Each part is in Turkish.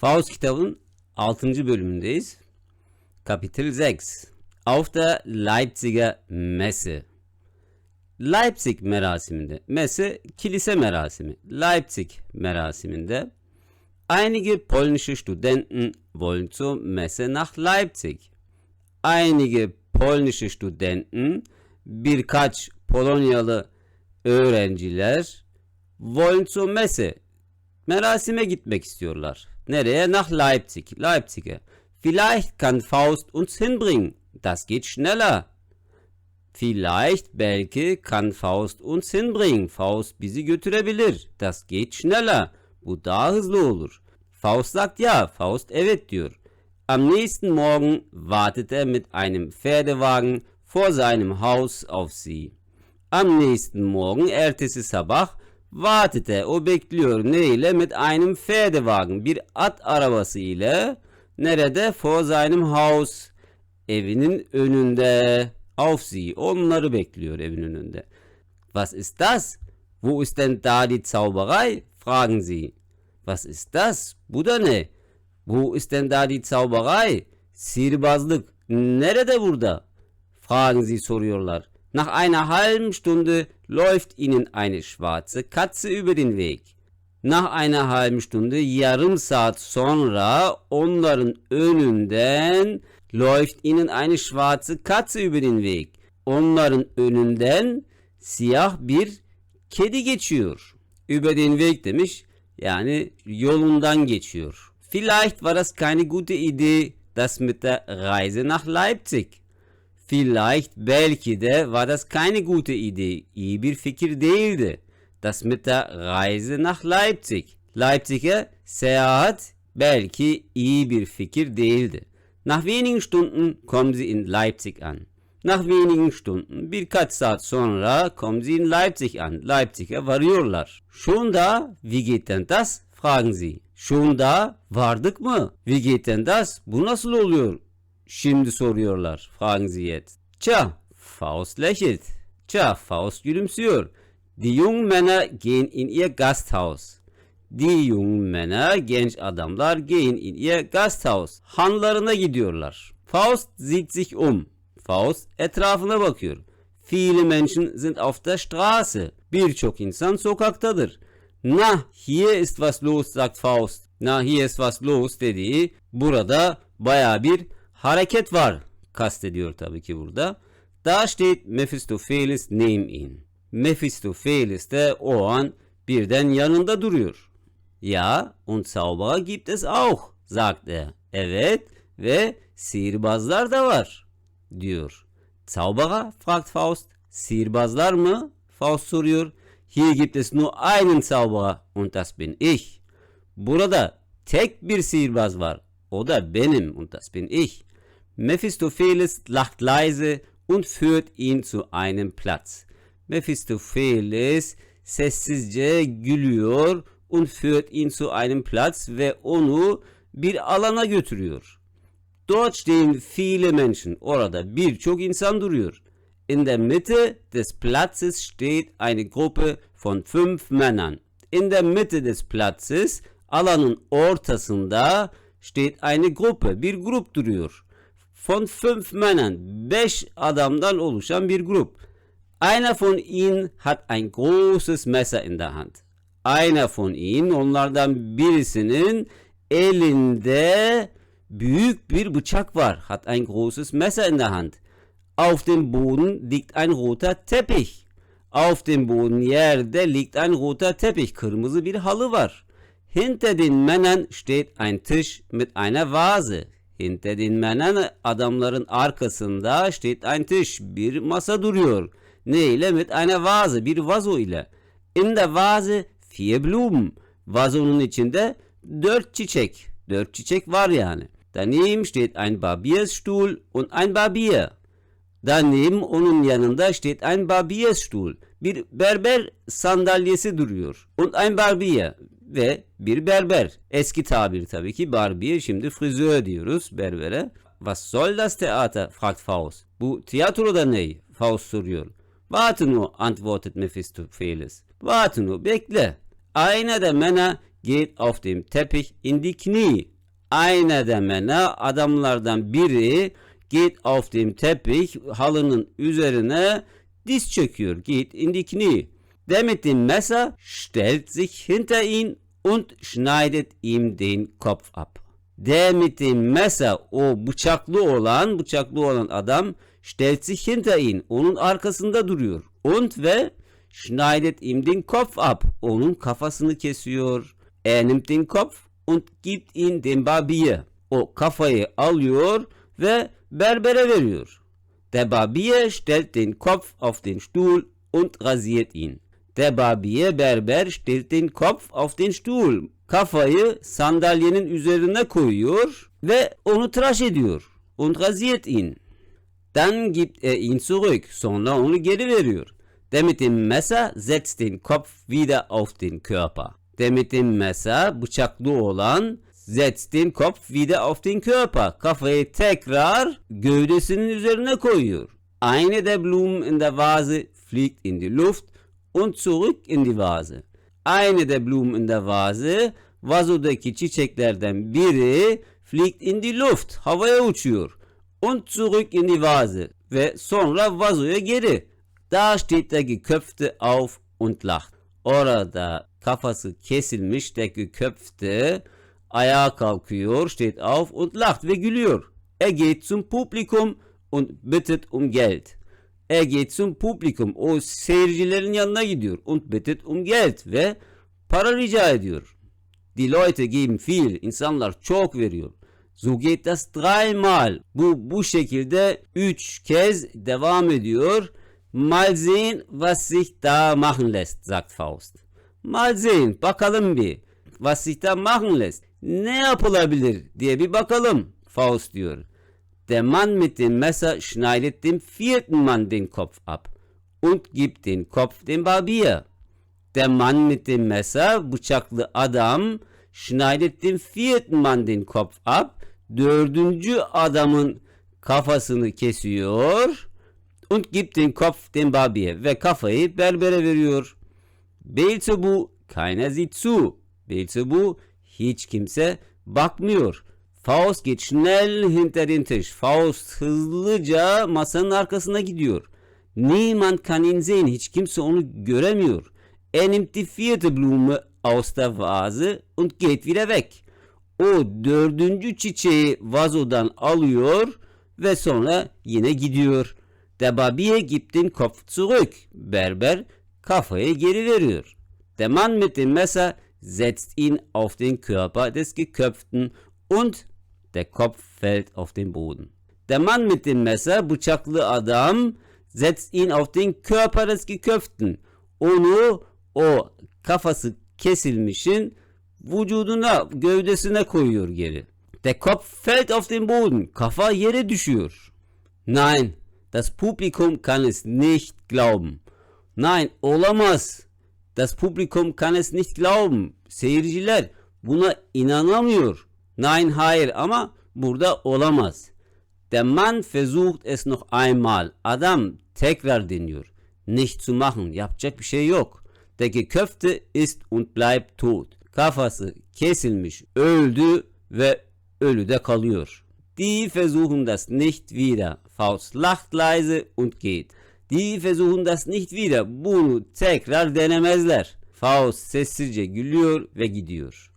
Faust kitabının 6. bölümündeyiz. Kapitel 6. Auf der Leipziger Messe. Leipzig merasiminde, Messe kilise merasimi. Leipzig merasiminde einige polnische Studenten wollen zur Messe nach Leipzig. Einige polnische Studenten, birkaç Polonyalı öğrenciler wollen zur Messe merasime gitmek istiyorlar. Nereye? Nach Leipzig. Leipzig'e. Vielleicht kann Faust uns hinbringen. Das geht schneller. Vielleicht belki kann Faust uns hinbringen. Faust bizi götürebilir. Das geht schneller. Bu daha hızlı olur. Faust sagt ja. Faust evet diyor. Am nächsten Morgen wartet er mit einem Pferdewagen vor seinem Haus auf sie. Am nächsten Morgen, ertesi sabah, wartet er, o bekliyor ne ile? Mit einem Pferdewagen, bir at arabası ile. Nerede? Vor seinem Haus. Evinin önünde. Auf sie. Onları bekliyor evin önünde. Was ist das? Wo ist denn da die Zauberei? Fragen sie. Was ist das? Bu da ne? Wo ist denn da die Zauberei? Sihirbazlık. Nerede burada? Fragen sie soruyorlar. Nach einer halben Stunde läuft ihnen eine schwarze Katze über den Weg. Nach einer halben Stunde yarım saat sonra onların önünden läuft ihnen eine schwarze Katze über den Weg. Onların önünden siyah bir kedi geçiyor. Über den Weg demiş. Yani yolundan geçiyor. Vielleicht war das keine gute Idee, das mit der Reise nach Leipzig. Vielleicht belki de war das keine gute Idee. İyi bir fikir değildi. Das mit der Reise nach Leipzig. Leipzig'e seyahat belki iyi bir fikir değildi. Nach wenigen Stunden kommen sie in Leipzig an. Nach wenigen Stunden, birkaç saat sonra kommen sie in Leipzig an. Leipzig'e varıyorlar. Schon da, wie geht denn das? Fragen sie. Schon da, vardık mı? Wie geht denn das? Bu nasıl oluyor? Şimdi soruyorlar. Jetzt. Tja, Faust lächelt. Tja, Faust gülümsüyor. Die jungen Männer gehen in ihr Gasthaus. Die jungen Männer, genç adamlar, gehen in ihr Gasthaus. Hanlarına gidiyorlar. Faust sieht sich um. Faust etrafına bakıyor. Viele Menschen sind auf der Straße. Birçok insan sokaktadır. Na, hier ist was los, sagt Faust. Na, hier ist was los dediği burada baya bir hareket var kastediyor tabii ki burada. Da steht Mephistopheles neben ihn. Mephistopheles de o an birden yanında duruyor. Ja, und Zauberer gibt es auch, sagt er. Evet ve sihirbazlar da var, diyor. Zauberer, fragt Faust. Sihirbazlar mı? Faust soruyor. Hier gibt es nur einen Zauberer und das bin ich. Burada tek bir sihirbaz var. O da benim und das bin ich. Mephistopheles lacht leise und führt ihn zu einem Platz. Mephistopheles sessizce gülüyor und führt ihn zu einem Platz ve onu bir alana götürüyor. Dort stehen viele Menschen. Orada birçok insan duruyor. In der Mitte des Platzes steht eine Gruppe von fünf Männern. In der Mitte des Platzes, alanın ortasında steht eine Gruppe, bir grup duruyor. Von fünf Männern, beş adamdan oluşan bir grup. Einer von ihnen hat ein großes Messer in der Hand. Einer von ihnen, onlardan birisinin elinde büyük bir bıçak var. Hat ein großes Messer in der Hand. Auf dem Boden liegt ein roter Teppich. Auf dem Boden yerde liegt ein roter Teppich. Kırmızı bir halı var. Hinter den Männern steht ein Tisch mit einer Vase. Männern adamların arkasında steht ein Tisch. Bir masa duruyor. Ne ile? Mit einer Vase. Bir vazo ile. In der Vase vier Blumen. Vazonun içinde dört çiçek. Dört çiçek var yani. Daneben steht ein Barbiersstuhl und ein Barbier. Daneben onun yanında steht ein Barbiersstuhl. Bir berber sandalyesi duruyor. Und ein Barbier ve bir berber. Eski tabir tabii ki barbier şimdi frizör diyoruz berbere. Was soll das Theater? fragt Faust. Bu tiyatroda ne? Faust soruyor. Warte nur, antwortet Mephistopheles. Warte nur, bekle. Einer der Männer geht auf dem Teppich in die Knie. Einer der Männer, adamlardan biri geht auf dem Teppich, halının üzerine diz çöküyor. Geht in die Knie. Der mit dem Messer stellt sich hinter ihn und schneidet ihm den Kopf ab. Der mit dem Messer, o bıçaklı olan, bıçaklı olan adam stellt sich hinter ihn, onun arkasında duruyor. Und ve schneidet ihm den Kopf ab, onun kafasını kesiyor. Er nimmt den Kopf und gibt ihn dem Barbier. O kafayı alıyor ve berbere veriyor. Der Barbier stellt den Kopf auf den Stuhl und rasiert ihn. Der Barbier Berber stellt den Kopf auf den Stuhl. Kafayı sandalyenin üzerine koyuyor ve onu tıraş ediyor. Und rasiert ihn. Dann gibt er ihn zurück. Sonra onu geri veriyor. Der mit dem Messer setzt den Kopf wieder auf den Körper. Der mit dem Messer bıçaklı olan setzt den Kopf wieder auf den Körper. Kafayı tekrar gövdesinin üzerine koyuyor. Eine der Blumen in der Vase fliegt in die Luft und zurück in die Vase. Eine der Blumen in der Vase, vazodaki çiçeklerden biri fliegt in die Luft, havaya uçuyor. Und zurück in die Vase ve sonra vazoya geri. Da steht der Geköpfte auf und lacht. Orada kafası kesilmiş der Geköpfte ayağa kalkıyor, steht auf und lacht ve gülüyor. Er geht zum Publikum und bittet um Geld. Er geht zum Publikum. O seyircilerin yanına gidiyor. Und bittet um Geld ve para rica ediyor. Die Leute geben viel. İnsanlar çok veriyor. So geht das dreimal. Bu bu şekilde üç kez devam ediyor. Mal sehen, was sich da machen lässt, sagt Faust. Mal sehen, bakalım bir. Was sich da machen lässt. Ne yapılabilir diye bir bakalım. Faust diyor. Der Mann mit dem Messer schneidet dem vierten Mann den Kopf ab und gibt den Kopf dem Barbier. Der Mann mit dem Messer, bıçaklı adam, schneidet dem vierten Mann den Kopf ab. Dördüncü adamın kafasını kesiyor und gibt den Kopf dem Barbier ve kafayı berbere veriyor. Beelzebub, keiner sieht zu. Beelzebub, hiç kimse bakmıyor. Faust geht schnell hinter den Tisch. Faust hızlıca masanın arkasına gidiyor. Niemand kann ihn sehen. Hiç kimse onu göremiyor. Er nimmt die vierte Blume aus der Vase und geht wieder weg. O dördüncü çiçeği vazodan alıyor ve sonra yine gidiyor. Der Barbier gibt den Kopf zurück. Berber kafayı geri veriyor. Der Mann mit dem Messer setzt ihn auf den Körper des Geköpften und der Kopf fällt auf den Boden. Der Mann mit dem Messer, bıçaklı adam, setzt ihn auf den Körper des Geköpften. Onu o kafası kesilmişin vücuduna, gövdesine koyuyor geri. Der Kopf fällt auf den Boden. Kafa yere düşüyor. Nein, das Publikum kann es nicht glauben. Nein, olamaz. Das Publikum kann es nicht glauben. Seyirciler buna inanamıyor. Nein, hayır ama burada olamaz. Der Mann versucht es noch einmal. Adam tekrar deniyor. Nicht zu machen. Yapacak bir şey yok. Der Geköpfte ist und bleibt tot. Kafası kesilmiş, öldü ve ölüde kalıyor. Die versuchen das nicht wieder. Faust lacht leise und geht. Die versuchen das nicht wieder. Bunu tekrar denemezler. Faust sessizce gülüyor ve gidiyor.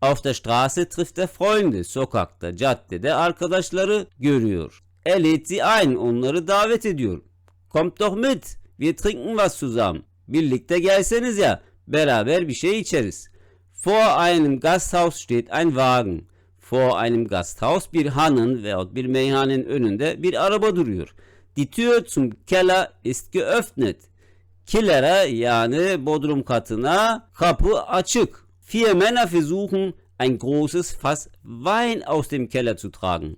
Auf der Straße trifft er Freunde. Sokakta, caddede arkadaşları görüyor. Er lädt sie ein. Onları davet ediyor. Kommt doch mit. Wir trinken was zusammen. Birlikte gelseniz ya. Beraber bir şey içeriz. Vor einem Gasthaus steht ein Wagen. Vor einem Gasthaus bir hanın veyahut bir meyhanenin önünde bir araba duruyor. Die Tür zum Keller ist geöffnet. Killer'e yani bodrum katına kapı açık. Vier Männer versuchen ein großes Fass Wein aus dem Keller zu tragen.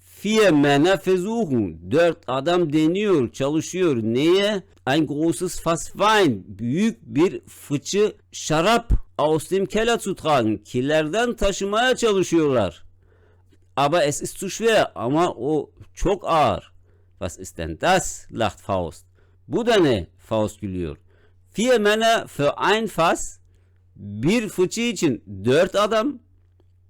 Vier Männer versuchen, dört adam deniyor, çalışıyor. Neye? Ein großes Fass Wein, büyük bir fıçı şarap aus dem Keller zu tragen. Killerden taşımaya çalışıyorlar. Aber es ist zu schwer, ama o çok ağır. Was ist denn das? lacht Faust. Bu da ne? Faust gülüyor. Vier Männer für ein Fass. Bir fıçı için dört adam.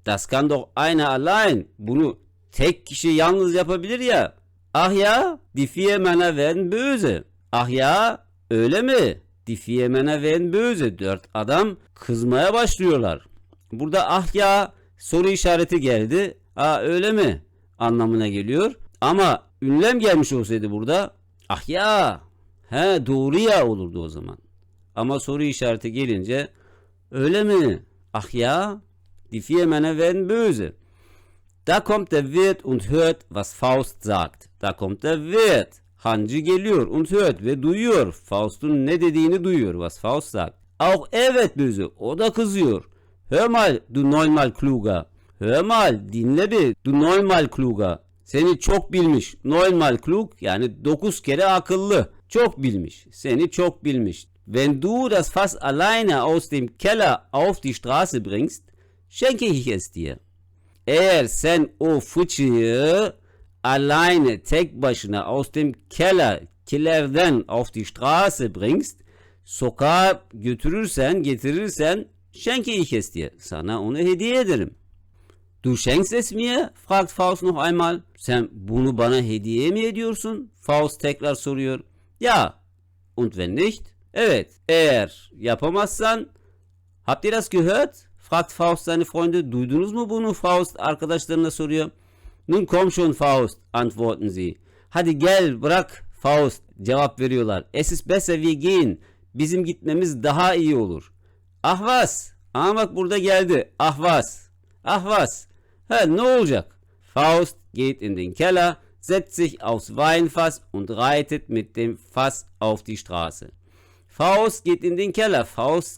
Das kann doch einer allein. Bunu tek kişi yalnız yapabilir ya. Ach ya, die vier Männer werden böse. Ah ya, öyle mi? Die vier Männer werden böse. Dört adam kızmaya başlıyorlar. Burada ah ya soru işareti geldi. Aa öyle mi? Anlamına geliyor. Ama ünlem gelmiş olsaydı burada ah ya he doğru ya olurdu o zaman. Ama soru işareti gelince öyle mi? Ah ya die vier Männer werden böse. Da kommt der Wirt und hört, was Faust sagt. Da kommt der Wirt. Hancı geliyor und hört ve duyuyor. Faust'un ne dediğini duyuyor. Was Faust sagt. Auch er wird böse. O da kızıyor. Hör mal, du neunmal kluger. Hör mal, dinle bir. Du neunmal kluger. Seni çok bilmiş. Neunmal klug yani dokuz kere akıllı. Çok bilmiş. Seni çok bilmiş. Wenn du das Fass alleine aus dem Keller auf die Straße bringst, schenke ich es dir. Eğer sen o fıçıyı alleine tek başına aus dem Keller, kilerden auf die Straße bringst, sokağa götürürsen, getirirsen, schenke ich es dir. Sana onu hediye ederim. Du schenkst es mir? fragt Faust noch einmal. Sen bunu bana hediye mi ediyorsun? Faust tekrar soruyor. Ja. Und wenn nicht? Evet. Eğer yapamazsan Habt ihr das gehört? fragt Faust seine Freunde. Duydunuz mu bunu? Faust arkadaşlarına soruyor. Nun komm schon Faust, antworten sie. Hadi gel bırak Faust cevap veriyorlar. Es ist besser wir gehen. Bizim gitmemiz daha iyi olur. Ah was? Ama bak burada geldi. Ah was? Ah was? Ha ne olacak? Faust geht in den Keller, setzt sich aufs Weinfass und reitet mit dem Fass auf die Straße. Faust geht in den Keller.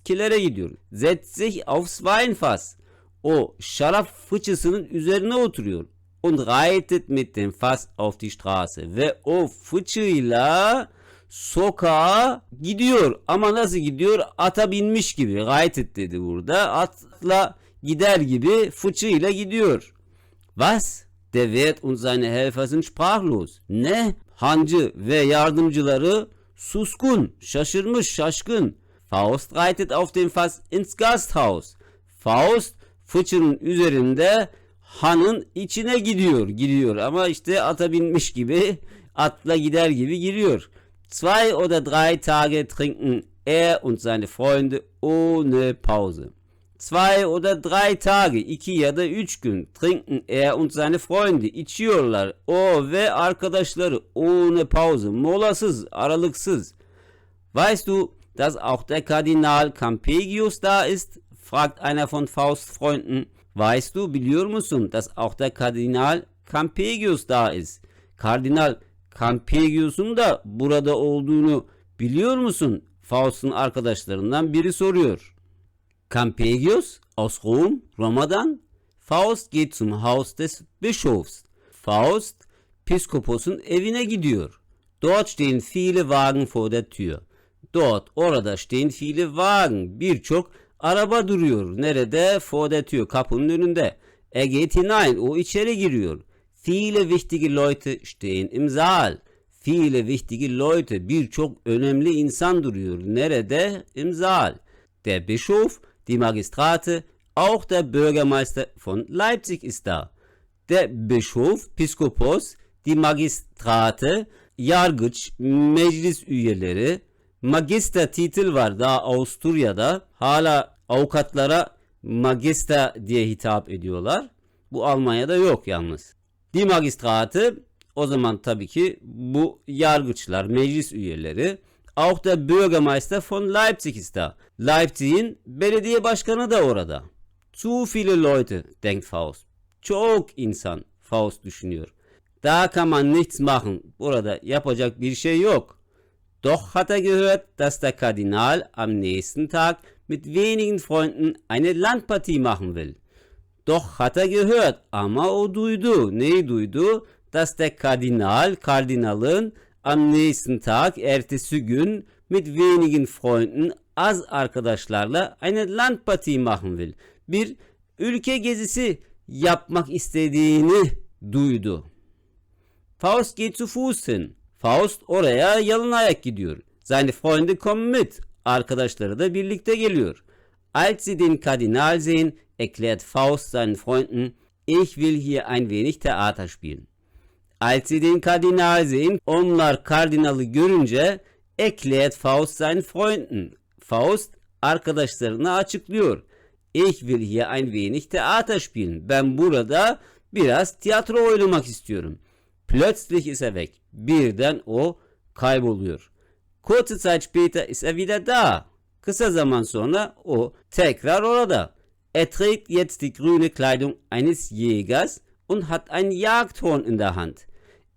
Kilere gidiyor. Setzt sich aufs Weinfass. O şarap fıçısının üzerine oturuyor. Und reitet mit dem Fass auf die Straße. Ve o fıçıyla sokağa gidiyor. Ama nasıl gidiyor? Ata binmiş gibi. Reitet dedi burada. Atla gider gibi fıçıyla gidiyor. Was? Der Wirt und seine Helfer sind sprachlos. Ne? Hancı ve yardımcıları suskun, şaşırmış, şaşkın. Faust reitet auf dem Fass ins Gasthaus. Faust fıçının üzerinde hanın içine gidiyor, gidiyor ama işte ata binmiş gibi, atla gider gibi giriyor. Zwei oder drei Tage trinken er und seine Freunde ohne Pause. Zwei oder drei Tage, iki ya da üç gün trinken er und seine Freunde içiyorlar. O ve arkadaşları ohne Pause, molasız, aralıksız. Weißt du, dass auch der Kardinal Campegius da ist? fragt einer von Fausts Freunden. Weißt du, biliyor musun, dass auch der Kardinal Campegius da ist? Kardinal Campegius'un da burada olduğunu biliyor musun? Faust'un arkadaşlarından biri soruyor. Campegius aus Rom, Roma'dan. Faust geht zum Haus des Bischofs. Faust, Piskopos'un evine gidiyor. Dort stehen viele Wagen vor der Tür. Dort, orada stehen viele Wagen. Birçok araba duruyor. Nerede? Vor der Tür, kapının önünde. Er geht hinein, o içeri giriyor. Viele wichtige Leute stehen im Saal. Viele wichtige Leute, birçok önemli insan duruyor. Nerede? Im Saal. Der Bischof, die Magistrate, auch der Bürgermeister von Leipzig ist da. Der Bischof, Piskopos, die Magistrate, yargıç, meclis üyeleri, magister titel var daha Avusturya'da. Hala avukatlara magister diye hitap ediyorlar. Bu Almanya'da yok yalnız. Die Magistrate o zaman tabii ki bu yargıçlar, meclis üyeleri. Auch der Bürgermeister von Leipzig ist da. Leipzig'in belediye başkanı da orada. Zu viele Leute, denkt Faust. Çok insan, Faust düşünüyor. Da kann man nichts machen. Burada yapacak bir şey yok. Doch hat er gehört, dass der Kardinal am nächsten Tag mit wenigen Freunden eine Landpartie machen will. Doch hat er gehört ama o duydu. Neyi duydu? Dass der Kardinal, kardinalın am nächsten Tag, ertesi gün mit wenigen Freunden, az arkadaşlarla eine Landpartie machen will. Bir ülke gezisi yapmak istediğini duydu. Faust geht zu Fuß hin. Faust oraya yalın ayak gidiyor. Seine Freunde kommen mit. Arkadaşları da birlikte geliyor. Als sie den Kardinal sehen, erklärt Faust seinen Freunden, ich will hier ein wenig Theater spielen. Als Kardinal sehen, onlar kardinalı görünce erklärt Faust seinen Freunden. Faust arkadaşlarına açıklıyor. Ich will hier ein wenig Theater spielen. Ben burada biraz tiyatro oynamak istiyorum. Plötzlich ist er weg. Birden o kayboluyor. Kurze Zeit später ist er wieder da. Kısa zaman sonra o tekrar orada. Er trägt jetzt die grüne Kleidung eines Jägers und hat ein Jagdhorn in der Hand.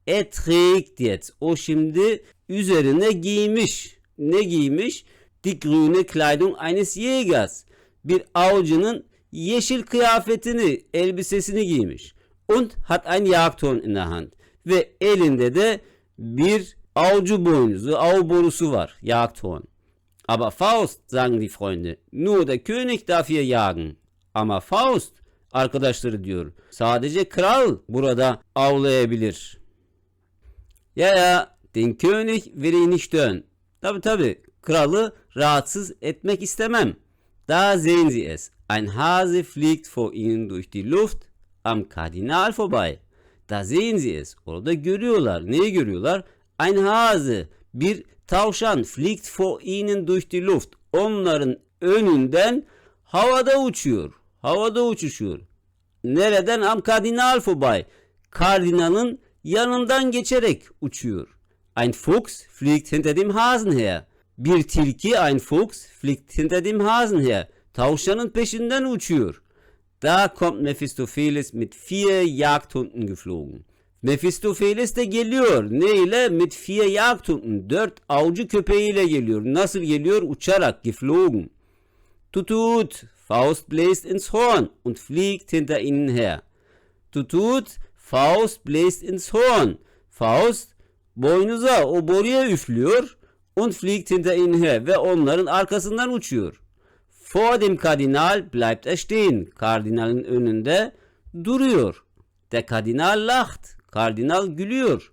Trägt jetzt. O şimdi üzerine giymiş. Ne giymiş? Die grüne Kleidung eines Jägers. Bir avcının yeşil kıyafetini, elbisesini giymiş. Und hat ein Jagdhorn in der Hand. Ve elinde de bir avcı boynuzu, av borusu var. Jagdhorn. Aber Faust, sagen die Freunde, nur der König darf hier jagen. Ama Faust, arkadaşları diyor, sadece kral burada avlayabilir. Ja, ja, den König will ich nicht stören. Tabi tabi, kralı rahatsız etmek istemem. Da sehen Sie es. Ein Hase fliegt vor ihnen durch die Luft am Kardinal vorbei. Da sehen Sie es. Orada görüyorlar. Neyi görüyorlar? Ein Hase, bir tavşan fliegt vor ihnen durch die Luft. Onların önünden havada uçuyor. Havada uçuşuyor. Nereden? Am Kardinal vorbei. Kardinalın yanından geçerek uçuyor. Ein Fuchs fliegt hinter dem Hasen her. Bir tilki, ein Fuchs, fliegt hinter dem Hasen her. Tavşanın peşinden uçuyor. Da kommt Mephistopheles mit vier Jagdhunden geflogen. Mephistopheles de geliyor. Ne ile? Mit vier Jagdhunden. Dört avcı köpeğiyle geliyor. Nasıl geliyor? Uçarak, geflogen. Tutut, Faust bläst ins Horn und fliegt hinter ihnen her. Tutut, Faust bläst ins Horn. Faust boynuza o boruya üflüyor und fliegt hinter ihnen her ve onların arkasından uçuyor. Vor dem Kardinal bleibt er stehen. Kardinalin önünde duruyor. Der Kardinal lacht. Kardinal gülüyor.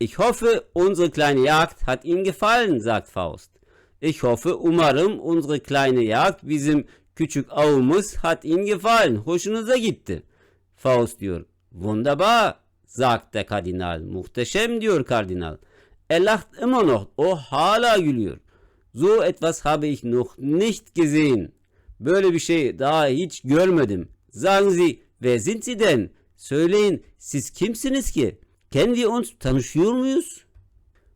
Ich hoffe, unsere kleine Jagd hat Ihnen gefallen, sagt Faust. Ich hoffe, umarım unsere kleine Jagd, bizim küçük avımız hat Ihnen gefallen. Hoşunuza gitti. Faust diyor. Wunderbar, sagt der Kardinal. Muhteşem diyor kardinal. Er lacht immer noch. O hala gülüyor. So etwas habe ich noch nicht gesehen. Böyle bir şey daha hiç görmedim. Sagen Sie, wer sind Sie denn? Söyleyin, siz kimsiniz ki? Kennen wir uns? Tanışıyor muyuz?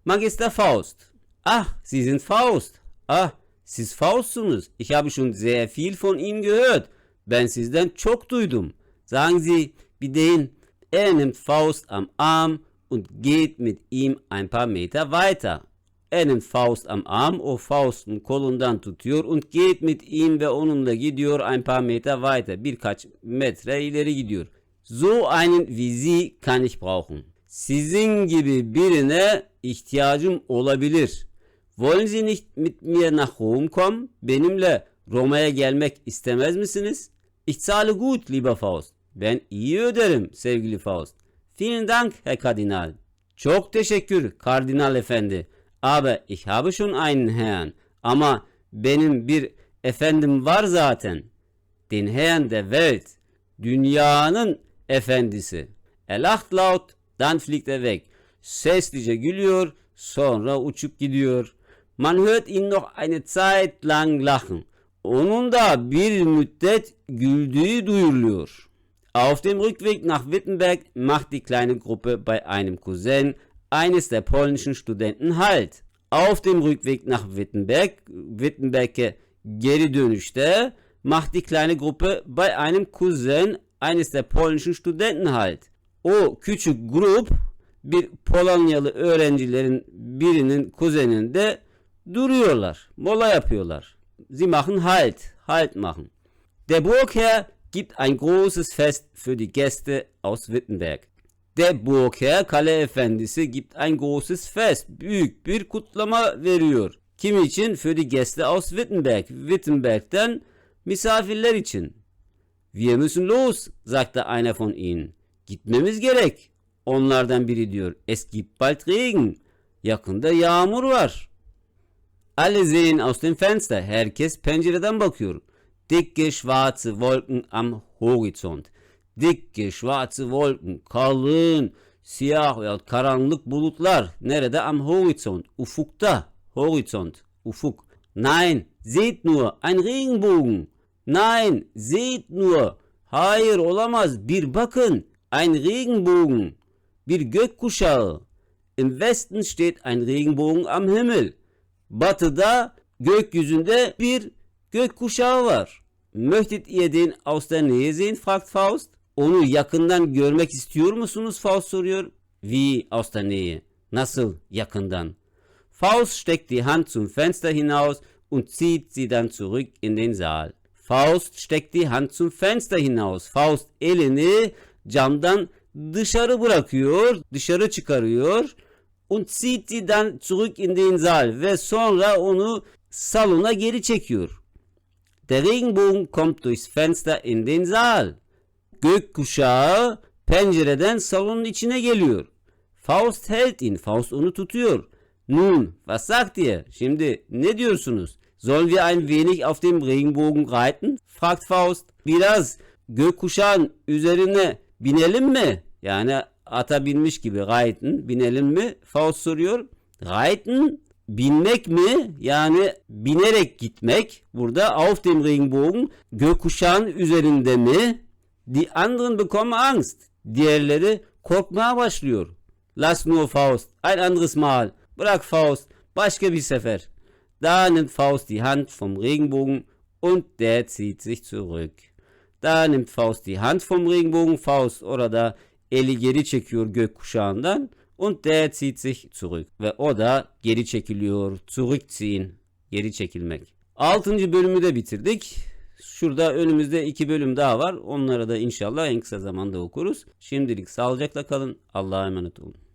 Magister Faust. Ach, Sie sind Faust. Ah, siz Faust'sunuz. Ich habe schon sehr viel von Ihnen gehört. Ben sizden çok duydum. Sagen Sie, bir deyin. Er nimmt Faust am Arm und geht mit ihm ein paar Meter weiter. Er nimmt Faust am Arm, o Faust'un kolundan tutuyor und geht mit ihm ve onunla gidiyor ein paar Meter weiter. Birkaç metre ileri gidiyor. So einen wie Sie kann ich brauchen. Sizin gibi birine ihtiyacım olabilir. Wollen Sie nicht mit mir nach Rom kommen? Benimle Roma'ya gelmek istemez misiniz? Ich zahle gut, lieber Faust. Ben iyi öderim sevgili Faust. Vielen Dank, Herr Kardinal. Çok teşekkür Kardinal Efendi. Aber ich habe schon einen Herrn. Ama benim bir efendim var zaten. Den Herrn der Welt. Dünyanın efendisi. Er lacht laut, dann fliegt er weg. Seslice gülüyor, sonra uçup gidiyor. Man hört ihn noch eine Zeit lang lachen. Onun da bir müddet güldüğü duyuluyor. Auf dem Rückweg nach Wittenberg macht die kleine Gruppe bei einem Cousin eines der polnischen Studenten Halt. Auf dem Rückweg nach Wittenberg, Wittenberg'e geri dönüşte macht die kleine Gruppe bei einem Cousin eines der polnischen Studenten Halt. O küçük grup bir Polonyalı öğrencilerin birinin kuzeninde duruyorlar. Mola yapıyorlar. Sie machen Halt, Halt machen. Der Burgherr gibt ein großes Fest für die Gäste aus Wittenberg. Der Burgherr, kale efendisi gibt ein großes Fest. Büyük bir kutlama veriyor. Kim için? Für die Gäste aus Wittenberg. Wittenberg'den misafirler için. Wir müssen los, sagte einer von ihnen. Gitmemiz gerek. Onlardan biri diyor. Es gibt bald Regen. Yakında yağmur var. Alle sehen aus dem Fenster. Herkes pencereden bakıyor. Dicke schwarze Wolken am Horizont. Dicke schwarze Wolken. Kalın, siyah veya karanlık bulutlar. Nerede? Am Horizont. Ufukta. Horizont. Ufuk. Nein, seht nur, ein Regenbogen. Nein, seht nur. Hayır olamaz. Bir bakın. Ein Regenbogen. Bir gökkuşağı. Im Westen steht ein Regenbogen am Himmel. Batıda gökyüzünde bir gökkuşağı var. Möchtet ihr den aus der Faust. Onu yakından görmek istiyor musunuz? Faust soruyor. Wie aus? Nasıl yakından? Faust steckt die Hand zum Fenster hinaus und zieht sie dann zurück in den Saal. Faust steckt die Hand zum Fenster hinaus. Faust elini camdan dışarı bırakıyor, dışarı çıkarıyor. Und zieht sie dann zurück in den Saal ve sonra onu salona geri çekiyor. Der Regenbogen kommt durchs Fenster in den Saal. Gökkuşağı pencereden salonun içine geliyor. Faust hält ihn. Faust onu tutuyor. Nun, was sagt ihr? Şimdi ne diyorsunuz? Sollen wir ein wenig auf dem Regenbogen reiten? fragt Faust. Biraz gökkuşağın üzerine binelim mi? Yani ata binmiş gibi reiten, binelim mi? Faust soruyor. Reiten, binmek mi? Yani binerek gitmek. Burada auf dem Regenbogen, gökkuşağın üzerinde mi? Die anderen bekommen Angst. Diğerleri korkmaya başlıyor. Lass nur Faust. Ein anderes Mal. Bırak Faust. Başka bir sefer. Da nimmt Faust die Hand vom Regenbogen und der zieht sich zurück. Da nimmt Faust die Hand vom Regenbogen. Faust orada eli geri çekiyor gökkuşağından und der zieht sich zurück. Ve o da geri çekiliyor. Zurückziehen. Geri çekilmek. Altıncı bölümü de bitirdik. Şurada önümüzde iki bölüm daha var. Onları da inşallah en kısa zamanda okuruz. Şimdilik sağlıcakla kalın. Allah'a emanet olun.